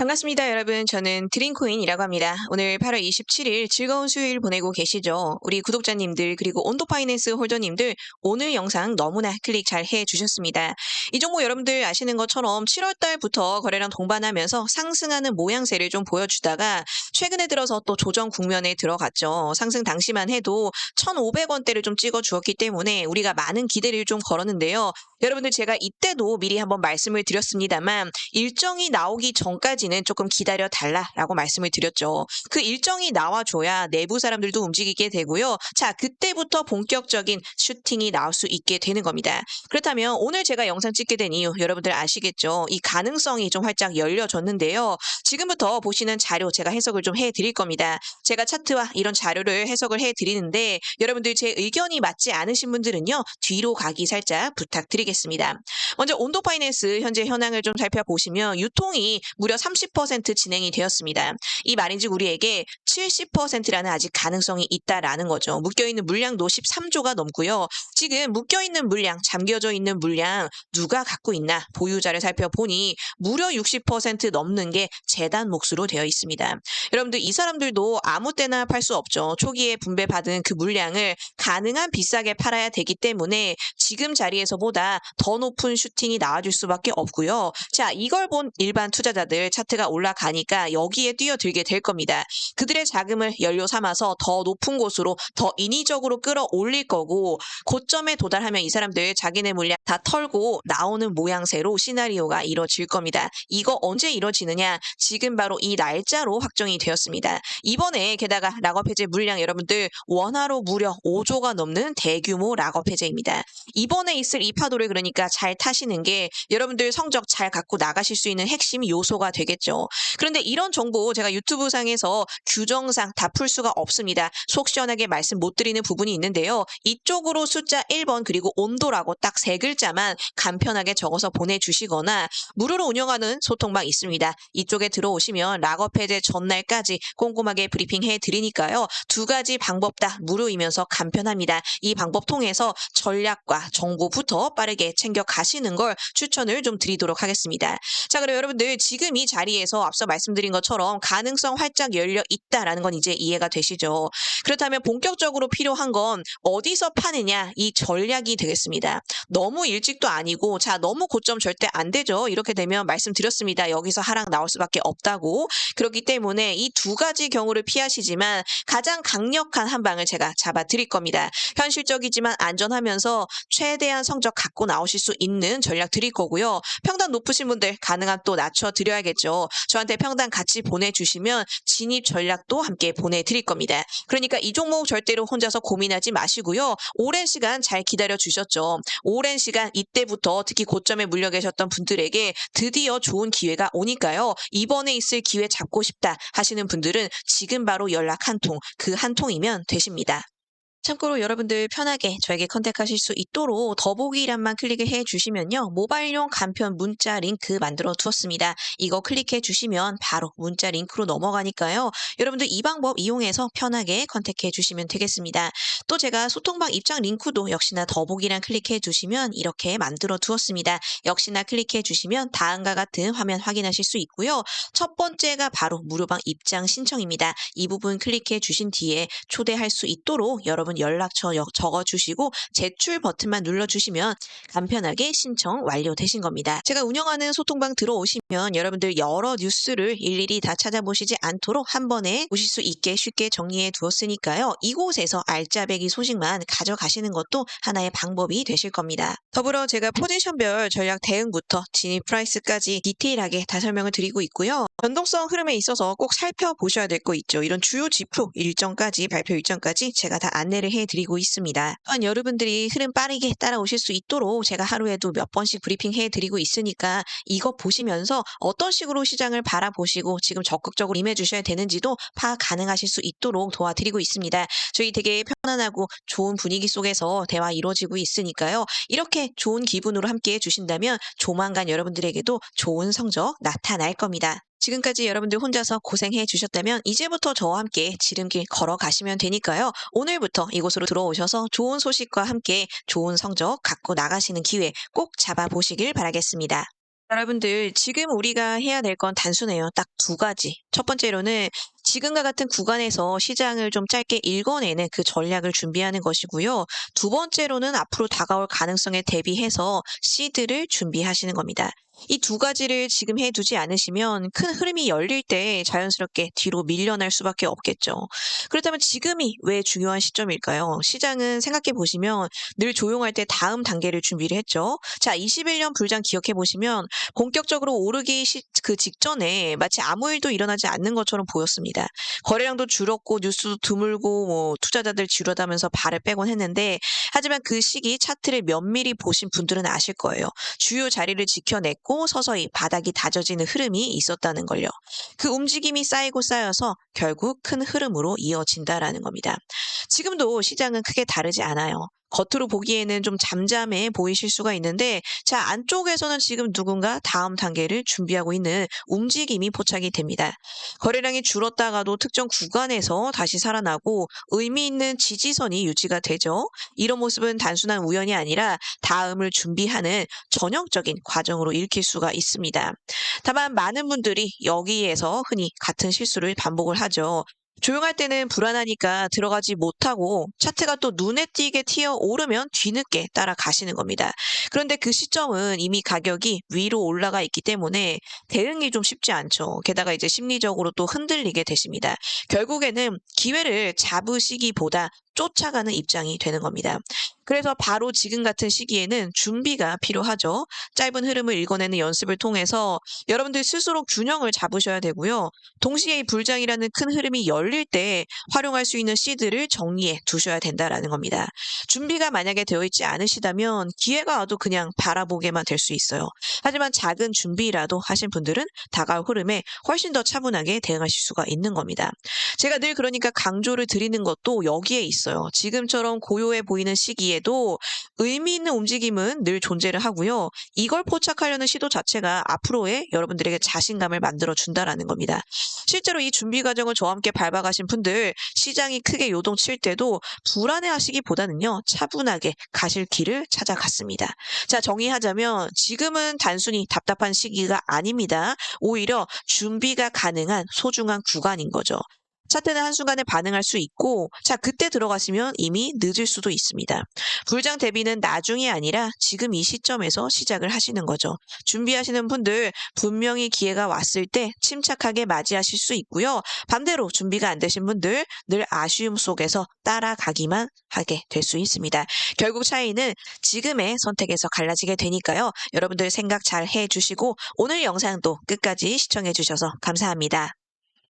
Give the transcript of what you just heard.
반갑습니다, 여러분. 저는 드림코인이라고 합니다. 오늘 8월 27일 즐거운 수요일 보내고 계시죠? 우리 구독자님들 그리고 온도파이낸스 홀더님들 오늘 영상 너무나 클릭 잘 해주셨습니다. 이 종목 여러분들 아시는 것처럼 7월 달부터 거래량 동반하면서 상승하는 모양새를 좀 보여주다가 최근에 들어서 또 조정 국면에 들어갔죠. 상승 당시만 해도 1,500원대를 좀 찍어 주었기 때문에 우리가 많은 기대를 좀 걸었는데요. 여러분들 제가 이때도 미리 한번 말씀을 드렸습니다만 일정이 나오기 전까지 는 조금 기다려 달라라고 말씀을 드렸죠. 그 일정이 나와줘야 내부 사람들도 움직이게 되고요. 자, 그때부터 본격적인 슈팅이 나올 수 있게 되는 겁니다. 그렇다면 오늘 제가 영상 찍게 된 이유 여러분들 아시겠죠? 이 가능성이 좀 활짝 열려졌는데요. 지금부터 보시는 자료 제가 해석을 좀 해드릴 겁니다. 제가 차트와 이런 자료를 해석을 해드리는데 여러분들 제 의견이 맞지 않으신 분들은요. 뒤로 가기 살짝 부탁드리겠습니다. 먼저 온도 파이낸스 현재 현황을 좀 살펴보시면 유통이 무려 30% 진행이 되었습니다. 이 말인즉 우리에게 70%라는 아직 가능성이 있다라는 거죠. 묶여있는 물량도 13조가 넘고요. 지금 묶여있는 물량, 잠겨져 있는 물량 누가 갖고 있나 보유자를 살펴보니 무려 60% 넘는 게 재단 몫으로 되어 있습니다. 여러분들 이 사람들도 아무 때나 팔 수 없죠. 초기에 분배받은 그 물량을 가능한 비싸게 팔아야 되기 때문에 지금 자리에서보다 더 높은 슈팅이 나와줄 수밖에 없고요. 자, 이걸 본 일반 투자자들 차트 가 올라가니까 여기에 뛰어들게 될 겁니다. 그들의 자금을 연료 삼아서 더 높은 곳으로 더 인위적으로 끌어올릴 거고 고점에 도달하면 이 사람들 자기네 물량 다 털고 나오는 모양새로 시나리오가 이뤄질 겁니다. 이거 언제 이뤄지느냐? 지금 바로 이 날짜로 확정이 되었습니다. 이번에 게다가 락업 해제 물량 여러분들 원화로 무려 5조가 넘는 대규모 락업 해제입니다. 이번에 있을 이 파도를 그러니까 잘 타시는 게 여러분들 성적 잘 갖고 나가실 수 있는 핵심 요소가 되겠죠. 그런데 이런 정보 제가 유튜브 상에서 규정상 다 풀 수가 없습니다. 속 시원하게 말씀 못 드리는 부분이 있는데요. 이쪽으로 숫자 1번 그리고 온도라고 딱 세 글자만 간편하게 적어서 보내주시거나 무료로 운영하는 소통방 있습니다. 이쪽에 들어오시면 락업 해제 전날까지 꼼꼼하게 브리핑해 드리니까요. 두 가지 방법 다 무료이면서 간편합니다. 이 방법 통해서 전략과 정보부터 빠르게 챙겨 가시는 걸 추천을 좀 드리도록 하겠습니다. 자, 그럼 여러분들 지금 이 자 리에서 앞서 말씀드린 것처럼 가능성 활짝 열려 있다라는 건 이제 이해가 되시죠. 그렇다면 본격적으로 필요한 건 어디서 파느냐 이 전략이 되겠습니다. 너무 일찍도 아니고 자 너무 고점 절대 안 되죠. 이렇게 되면 말씀드렸습니다. 여기서 하락 나올 수밖에 없다고. 그렇기 때문에 이 두 가지 경우를 피하시지만 가장 강력한 한 방을 제가 잡아 드릴 겁니다. 현실적이지만 안전하면서 최대한 성적 갖고 나오실 수 있는 전략 드릴 거고요. 평단 높으신 분들 가능한 또 낮춰 드려야겠 죠. 저한테 평단 같이 보내주시면 진입 전략도 함께 보내드릴 겁니다. 그러니까 이 종목 절대로 혼자서 고민하지 마시고요. 오랜 시간 잘 기다려 주셨죠. 오랜 시간 이때부터 특히 고점에 물려 계셨던 분들에게 드디어 좋은 기회가 오니까요. 이번에 있을 기회 잡고 싶다 하시는 분들은 지금 바로 연락 한 통, 그 한 통이면 되십니다. 참고로 여러분들 편하게 저에게 컨택하실 수 있도록 더보기란만 클릭을 해 주시면요. 모바일용 간편 문자 링크 만들어 두었습니다. 이거 클릭해 주시면 바로 문자 링크로 넘어가니까요. 여러분들 이 방법 이용해서 편하게 컨택해 주시면 되겠습니다. 또 제가 소통방 입장 링크도 역시나 더보기란 클릭해 주시면 이렇게 만들어 두었습니다. 역시나 클릭해 주시면 다음과 같은 화면 확인하실 수 있고요. 첫 번째가 바로 무료방 입장 신청입니다. 이 부분 클릭해 주신 뒤에 초대할 수 있도록 여러분 연락처 역- 적어 주시고 제출 버튼만 눌러 주시면 간편하게 신청 완료되신 겁니다. 제가 운영하는 소통방 들어오시면 여러분들 여러 뉴스를 일일이 다 찾아보시지 않도록 한 번에 보실 수 있게 쉽게 정리해 두었으니까요. 이곳에서 알짜배기 소식만 가져가시는 것도 하나의 방법이 되실 겁니다. 더불어 제가 포지션별 전략 대응부터 진입 프라이스까지 디테일하게 다 설명을 드리고 있고요. 변동성 흐름에 있어서 꼭 살펴보셔야 될 거 있죠. 이런 주요 지표 일정까지 발표 일정까지 제가 다 안내를 해드리고 있습니다. 또한 여러분들이 흐름 빠르게 따라오실 수 있도록 제가 하루에도 몇 번씩 브리핑 해드리고 있으니까 이거 보시면서 어떤 식으로 시장을 바라보시고 지금 적극적으로 임해주셔야 되는지도 파악 가능하실 수 있도록 도와드리고 있습니다. 저희 되게 편안하고 좋은 분위기 속에서 대화 이루어지고 있으니까요. 이렇게 좋은 기분으로 함께 해주신다면 조만간 여러분들에게도 좋은 성적 나타날 겁니다. 지금까지 여러분들 혼자서 고생해 주셨다면 이제부터 저와 함께 지름길 걸어가시면 되니까요. 오늘부터 이곳으로 들어오셔서 좋은 소식과 함께 좋은 성적 갖고 나가시는 기회 꼭 잡아보시길 바라겠습니다. 여러분들 지금 우리가 해야 될 건 단순해요. 딱 두 가지. 첫 번째로는 지금과 같은 구간에서 시장을 좀 짧게 읽어내는 그 전략을 준비하는 것이고요. 두 번째로는 앞으로 다가올 가능성에 대비해서 시드를 준비하시는 겁니다. 이 두 가지를 지금 해두지 않으시면 큰 흐름이 열릴 때 자연스럽게 뒤로 밀려날 수밖에 없겠죠. 그렇다면 지금이 왜 중요한 시점일까요? 시장은 생각해 보시면 늘 조용할 때 다음 단계를 준비를 했죠. 자, 21년 불장 기억해 보시면 본격적으로 오르기 시, 그 직전에 마치 아무 일도 일어나지 않는 것처럼 보였습니다. 거래량도 줄었고 뉴스도 드물고 뭐 투자자들 지루하다면서 발을 빼곤 했는데 하지만 그 시기 차트를 면밀히 보신 분들은 아실 거예요. 주요 자리를 지켜냈고 서서히 바닥이 다져지는 흐름이 있었다는 걸요. 그 움직임이 쌓이고 쌓여서 결국 큰 흐름으로 이어진다라는 겁니다. 지금도 시장은 크게 다르지 않아요. 겉으로 보기에는 좀 잠잠해 보이실 수가 있는데 자 안쪽에서는 지금 누군가 다음 단계를 준비하고 있는 움직임이 포착이 됩니다. 거래량이 줄었다가도 특정 구간에서 다시 살아나고 의미 있는 지지선이 유지가 되죠. 이런 모습은 단순한 우연이 아니라 다음을 준비하는 전형적인 과정으로 읽힐 수가 있습니다. 다만 많은 분들이 여기에서 흔히 같은 실수를 반복을 하죠. 조용할 때는 불안하니까 들어가지 못하고 차트가 또 눈에 띄게 튀어 오르면 뒤늦게 따라가시는 겁니다. 그런데 그 시점은 이미 가격이 위로 올라가 있기 때문에 대응이 좀 쉽지 않죠. 게다가 이제 심리적으로 또 흔들리게 되십니다. 결국에는 기회를 잡으시기보다 쫓아가는 입장이 되는 겁니다. 그래서 바로 지금 같은 시기에는 준비가 필요하죠. 짧은 흐름을 읽어내는 연습을 통해서 여러분들 스스로 균형을 잡으셔야 되고요. 동시에 이 불장이라는 큰 흐름이 열릴 때 활용할 수 있는 시드를 정리해 두셔야 된다라는 겁니다. 준비가 만약에 되어 있지 않으시다면 기회가 와도 그냥 바라보게만 될 수 있어요. 하지만 작은 준비라도 하신 분들은 다가올 흐름에 훨씬 더 차분하게 대응하실 수가 있는 겁니다. 제가 늘 그러니까 강조를 드리는 것도 여기에 있 어요. 지금처럼 고요해 보이는 시기에도 의미 있는 움직임은 늘 존재를 하고요. 이걸 포착하려는 시도 자체가 앞으로의 여러분들에게 자신감을 만들어 준다라는 겁니다. 실제로 이 준비 과정을 저와 함께 밟아가신 분들 시장이 크게 요동칠 때도 불안해 하시기보다는요. 차분하게 가실 길을 찾아갔습니다. 자, 정의하자면 지금은 단순히 답답한 시기가 아닙니다. 오히려 준비가 가능한 소중한 구간인 거죠. 차트는 한순간에 반응할 수 있고, 자, 그때 들어가시면 이미 늦을 수도 있습니다. 불장 대비는 나중이 아니라 지금 이 시점에서 시작을 하시는 거죠. 준비하시는 분들 분명히 기회가 왔을 때 침착하게 맞이하실 수 있고요. 반대로 준비가 안 되신 분들 늘 아쉬움 속에서 따라가기만 하게 될 수 있습니다. 결국 차이는 지금의 선택에서 갈라지게 되니까요. 여러분들 생각 잘 해주시고 오늘 영상도 끝까지 시청해 주셔서 감사합니다.